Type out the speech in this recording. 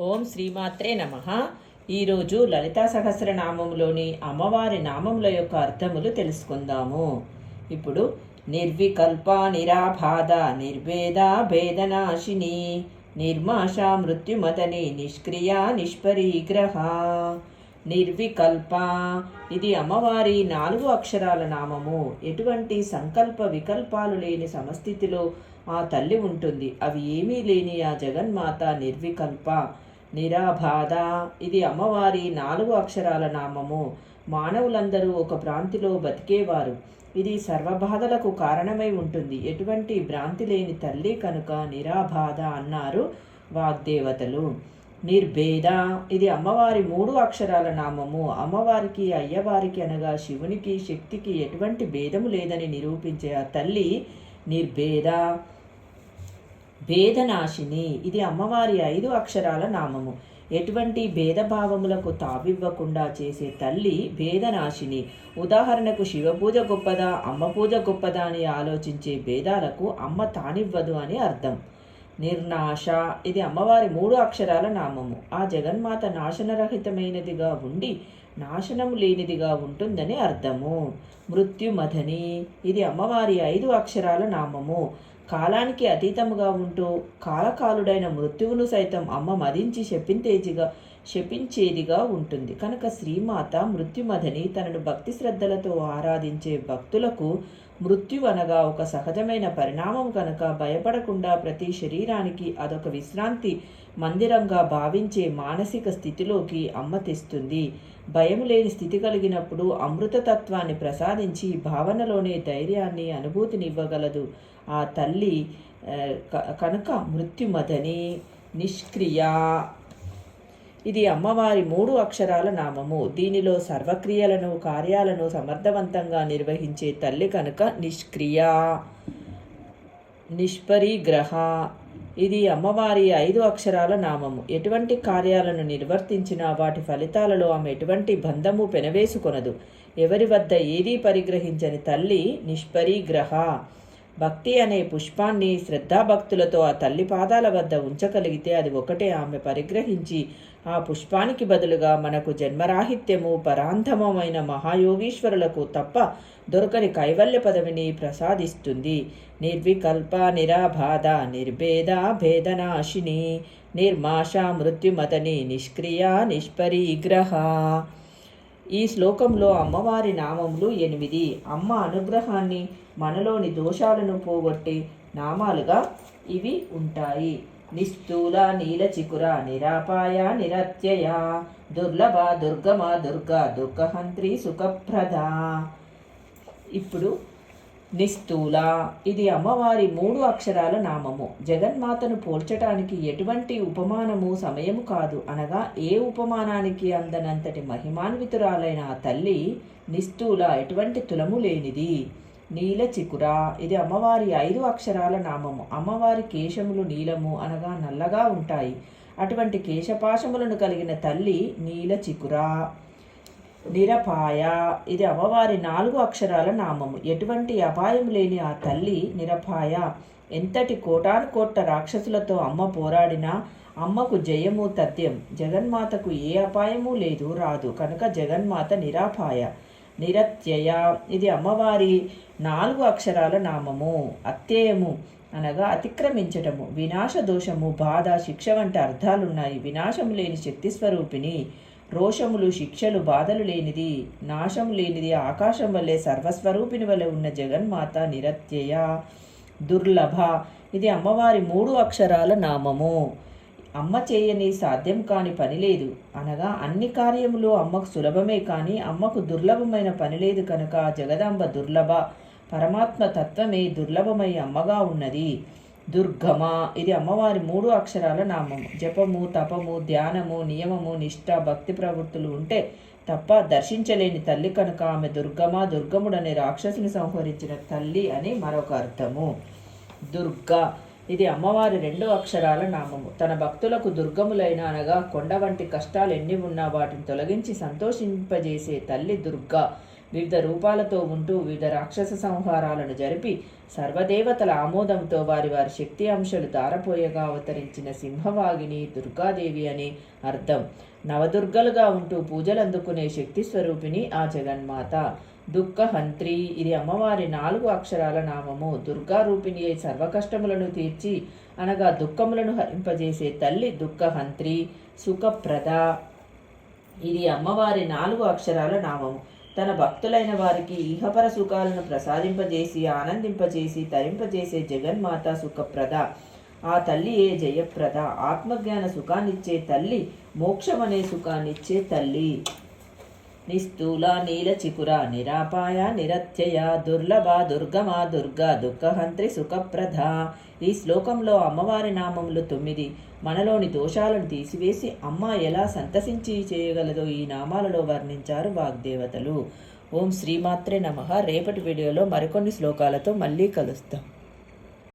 ఓం శ్రీమాత్రే నమ. ఈరోజు లలితా సహస్రనామంలోని అమ్మవారి నామముల యొక్క అర్థములు తెలుసుకుందాము. ఇప్పుడు నిర్వికల్ప నిరాబాధ నిర్భేద భేదనాశిని నిర్మాష మృత్యుమదని నిష్క్రియ నిష్పరిగ్రహ. నిర్వికల్ప. ఇది అమ్మవారి నాలుగు అక్షరాల నామము. ఎటువంటి సంకల్ప వికల్పాలు లేని సమస్థితిలో ఆ తల్లి ఉంటుంది. అవి ఏమీ లేని ఆ జగన్మాత నిర్వికల్ప. నిరాబాధ ఇది అమ్మవారి నాలుగు అక్షరాల నామము. మానవులందరూ ఒక భ్రాంతిలో బతికేవారు. ఇది సర్వబాధలకు కారణమై ఉంటుంది. ఎటువంటి భ్రాంతి లేని తల్లి కనుక నిరాబాధ అన్నారు వాగ్దేవతలు. నిర్భేద. ఇది అమ్మవారి మూడు అక్షరాల నామము. అమ్మవారికి అయ్యవారికి అనగా శివునికి శక్తికి ఎటువంటి భేదము లేదని నిరూపించే ఆ తల్లి నిర్భేద. భేదనాశిని ఇది అమ్మవారి ఐదు అక్షరాల నామము. ఎటువంటి భేదభావములకు తావివ్వకుండా చేసే తల్లి భేదనాశిని ఉదాహరణకు శివపూజ గొప్పదా అమ్మ పూజ గొప్పదా అని ఆలోచించే భేదాలకు అమ్మ తానివ్వదు అని అర్థం. నిర్నాశ. ఇది అమ్మవారి మూడు అక్షరాల నామము. ఆ జగన్మాత నాశనరహితమైనదిగా ఉండి నాశనము లేనిదిగా ఉంటుందని అర్థము. మృత్యుమథని. ఇది అమ్మవారి ఐదు అక్షరాల నామము. కాలానికి అతీతముగా ఉంటూ కాలకాలుడైన మృత్యువును సైతం అమ్మ మదించి శపింతేజిగా శపించేదిగా ఉంటుంది. కనుక శ్రీమాత మృత్యుమధని తనను భక్తి శ్రద్ధలతో ఆరాధించే భక్తులకు మృత్యు అనగా ఒక సహజమైన పరిణామం కనుక భయపడకుండా ప్రతి శరీరానికి అదొక విశ్రాంతి మందిరంగా భావించే మానసిక స్థితిలోకి అమ్మ తెస్తుంది. భయం లేని స్థితి కలిగినప్పుడు అమృతతత్వాన్ని ప్రసాదించి భావనలోనే ధైర్యాన్ని అనుభూతినివ్వగలదు. ఆ తల్లి క- కనుక మృత్యుమదని నిష్క్రియ. ఇది అమ్మవారి మూడు అక్షరాల నామము. దీనిలో సర్వక్రియలను కార్యాలను సమర్థవంతంగా నిర్వహించే తల్లి కనుక నిష్క్రియ. నిష్పరిగ్రహ. ఇది అమ్మవారి ఐదు అక్షరాల నామము. ఎటువంటి కార్యాలను నిర్వర్తించినా వాటి ఫలితాలలో ఆమె ఎటువంటి బంధము పెనవేసుకొనదు. ఎవరి వద్ద ఏదీ పరిగ్రహించని తల్లి నిష్పరిగ్రహ. భక్తి అనే పుష్పాన్ని శ్రద్ధాభక్తులతో ఆ తల్లి పాదాల వద్ద ఉంచగలిగితే అది ఒకటే ఆమె పరిగ్రహించి ఆ పుష్పానికి బదులుగా మనకు జన్మరాహిత్యము పరాంధమమైన మహాయోగీశ్వరులకు తప్ప దొరకని కైవల్య పదవిని ప్రసాదిస్తుంది. నిర్వికల్ప నిరాబాధ నిర్భేద భేదనాశిని నిర్మాష మృత్యుమతని నిష్క్రియ నిష్పరిగ్రహ. ఈ శ్లోకంలో అమ్మవారి నామములు ఎనిమిది. అమ్మ అనుగ్రహాన్ని మనలోని దోషాలను పోగొట్టే నామాలుగా ఇవి ఉంటాయి. నిస్థూల నీల చికుర నిరాపాయ నిరత్యయ దుర్లభ దుర్గమ దుర్గ దుఃఖహంత్రి సుఖప్రద. ఇప్పుడు నిస్థూల. ఇది అమ్మవారి మూడు అక్షరాల నామము. జగన్మాతను పోల్చటానికి ఎటువంటి ఉపమానము సమయము కాదు. అనగా ఏ ఉపమానానికి అందనంతటి మహిమాన్వితురాలైన ఆ తల్లి నిస్థూల ఎటువంటి తులము లేనిది. నీల చికుర. ఇది అమ్మవారి ఐదు అక్షరాల నామము. అమ్మవారి కేశములు నీలము అనగా నల్లగా ఉంటాయి. అటువంటి కేశపాశములను కలిగిన తల్లి నీల చికురా. నిరపాయ. ఇది అమ్మవారి నాలుగు అక్షరాల నామము. ఎటువంటి అపాయం లేని ఆ తల్లి నిరపాయ. ఎంతటి కోటానుకోట్ల రాక్షసులతో అమ్మ పోరాడినా అమ్మకు జయము తథ్యం. జగన్మాతకు ఏ అపాయము లేదు రాదు. కనుక జగన్మాత నిరాపాయ. నిరత్యయ. ఇది అమ్మవారి నాలుగు అక్షరాల నామము. అత్యయము అనగా అతిక్రమించటము. వినాశ దోషము బాధ శిక్ష వంటి అర్థాలున్నాయి. వినాశము లేని శక్తి స్వరూపిణి. రోషములు శిక్షలు బాధలు లేనిది నాశము లేనిది ఆకాశం వల్లే సర్వస్వరూపిణి వలె ఉన్న జగన్మాత నిరత్యయ దుర్లభ. ఇది అమ్మవారి మూడు అక్షరాల నామము. అమ్మ చేయని సాధ్యం కాని పని లేదు. అనగా అన్ని కార్యములు అమ్మకు సులభమే కానీ అమ్మకు దుర్లభమైన పని లేదు కనుక జగదాంబ దుర్లభ. పరమాత్మ తత్వమే దుర్లభమై అమ్మగా ఉన్నది. దుర్గమ. ఇది అమ్మవారి మూడు అక్షరాల నామము. జపము తపము ధ్యానము నియమము నిష్ఠ భక్తి ప్రవృత్తులు ఉంటే తప్ప దర్శించలేని తల్లి కనుక ఆమె దుర్గమ దుర్గముడనే రాక్షసుని సంహరించిన తల్లి అని మరొక అర్థము. దుర్గా. ఇది అమ్మవారి రెండు అక్షరాల నామము. తన భక్తులకు దుర్గములైన అనగా కొండ వంటి కష్టాలు ఎన్ని ఉన్నా వాటిని తొలగించి సంతోషింపజేసే తల్లి దుర్గా. వివిధ రూపాలతో ఉంటూ వివిధ రాక్షస సంహారాలను జరిపి సర్వదేవతల ఆమోదంతో వారి వారి శక్తి అంశాలు దారపోయగా అవతరించిన సింహవాగిని దుర్గాదేవి అని అర్థం. నవదుర్గలుగా ఉంటూ పూజలు అందుకునే శక్తి స్వరూపిణి ఆ జగన్మాత. దుఃఖహంత్రి ఇది అమ్మవారి నాలుగు అక్షరాల నామము. దుర్గా రూపిణి అయి సర్వకష్టములను తీర్చి అనగా దుఃఖములను హరింపజేసే తల్లి దుఃఖహంత్రి సుఖప్రద. ఇది అమ్మవారి నాలుగు అక్షరాల నామము. తన భక్తులైన వారికి ఇహపర సుఖాలను ప్రసాదింపజేసి ఆనందింపజేసి తరింపజేసే జగన్మాత సుఖప్రద. ఆ తల్లి ఏ జయప్రద? ఆత్మజ్ఞాన సుఖాన్నిచ్చే తల్లి మోక్షమనే సుఖాన్నిచ్చే తల్లి. నిస్థూల నీల చికుర నిరాపాయ నిరత్యయ దుర్లభ దుర్గమ దుర్గా దుఃఖహంత్రి సుఖప్రద. ఈ శ్లోకంలో అమ్మవారి నామములు తొమ్మిది. మనలోని దోషాలను తీసివేసి అమ్మ ఎలా సంతసించి చేయగలదో ఈ నామాలలో వర్ణించారు వాగ్దేవతలు. ఓం శ్రీమాత్రే నమ. రేపటి వీడియోలో మరికొన్ని శ్లోకాలతో మళ్ళీ కలుస్తాం.